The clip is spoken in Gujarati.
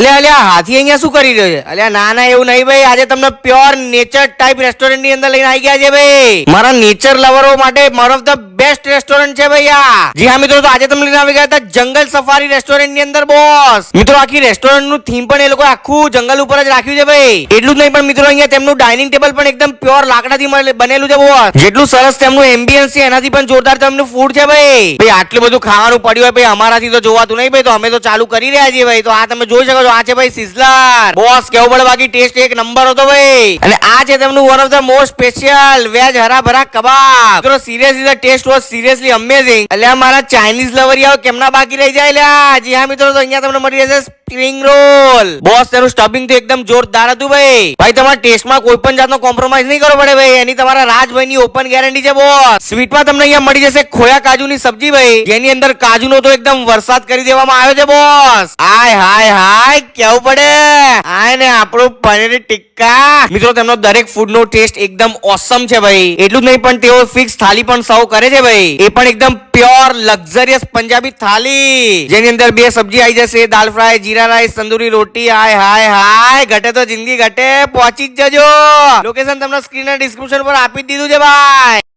અલ્યા અલ્યા હાથી અહીંયા શું કરી રહ્યો છે? અલ્યા, ના ના, એવું નહીં ભાઈ. આજે તમને પ્યોર નેચર ટાઈપ રેસ્ટોરન્ટની અંદર લઈને આવી ગયા છે ભાઈ. મારા નેચર લવરો માટે one of the best restaurant છે ભાઈ આ. જી હા, મિત્રો, તો આજે તમને લઈને આવી ગયા હતા જંગલ સફારી રેસ્ટોરન્ટની અંદર બોસ મિત્રો, આખી રેસ્ટોરન્ટનું થીમ પણ એ લોકો આખું જંગલ ઉપર જ રાખ્યું છે ભાઈ. એટલું જ નહીં, પણ મિત્રો, અહીંયા તેમનું ડાઇનિંગ ટેબલ પણ એકદમ પ્યોર લાકડાથી બનેલું છે બોસ જેટલું સરસ તેમનું એમ્બિયન્સ છે, એનાથી પણ જોરદાર તેમનું ફૂડ છે ભાઈ. ભાઈ, આટલું બધું ખાવાનું પડ્યું હોય, ભાઈ, અમારાથી તો જોવાતું નહીં, ભાઈ, તો અમે તો ચાલુ કરી રહ્યા છીએ, ભાઈ. તો આ તમે જોઈ શકો છો આ છે ભાઈ સિઝલર. બોસ કેવું પડે બાકી ટેસ્ટ એક નંબર હતો ભાઈ. અને આ છે તેમનું one of the most special veg hara bhara kabab. મિત્રો seriously the taste was seriously amazing એટલે મારા ચાઇનીઝ લવરિયાઓ કેમના બાકી રહી જાય લ્યા? જી હા, મિત્રો, તો અહીંયા તમને મળી જશે સ્પ્રિંગ રોલ બોસ તેનું સ્ટફિંગ તો એકદમ જોરદાર હતું ભાઈ. ભાઈ, તમારા ટેસ્ટમાં કોઈ પણ જાતનો કોમ્પ્રોમાઇઝ નહીં કરવો પડે ભાઈ. એની તમારા રાજભાઈની ઓપન ગેરંટી છે બોસ સ્વીટમાં તમને અહીંયા મળી જશે ખોયા કાજુની સબ્જી ભાઈ. જેની અંદર કાજુનો તો એકદમ વરસાદ કરી દેવામાં આવ્યો છે બોસ હાય હાય હાય. કેવું પડે? હાય ને આપણું પનીર ટિક્કા. મિત્રો, તેમનો દરેક ફૂડ નો ટેસ્ટ એકદમ ઓસમ છે ભાઈ. એટલું જ નહીં, પણ તેઓ ફિક્સ થાલી પણ સર્વ કરે છે ભાઈ. એ પણ એકદમ પ્યોર લક્ઝરિયસ પંજાબી થાલી. જેની અંદર બે સબ્જી આવી જશે. દાલ ફ્રાય, જીરા રાઈસ, તંદુરી રોટી હાય હાય હાય. ઘટે તો જિંદગી ઘટે, પહોંચી જ જજો. લોકેશન તમને સ્ક્રીન ડિસ્ક્રિપ્શન પર આપી દીધું છે, ભાઈ.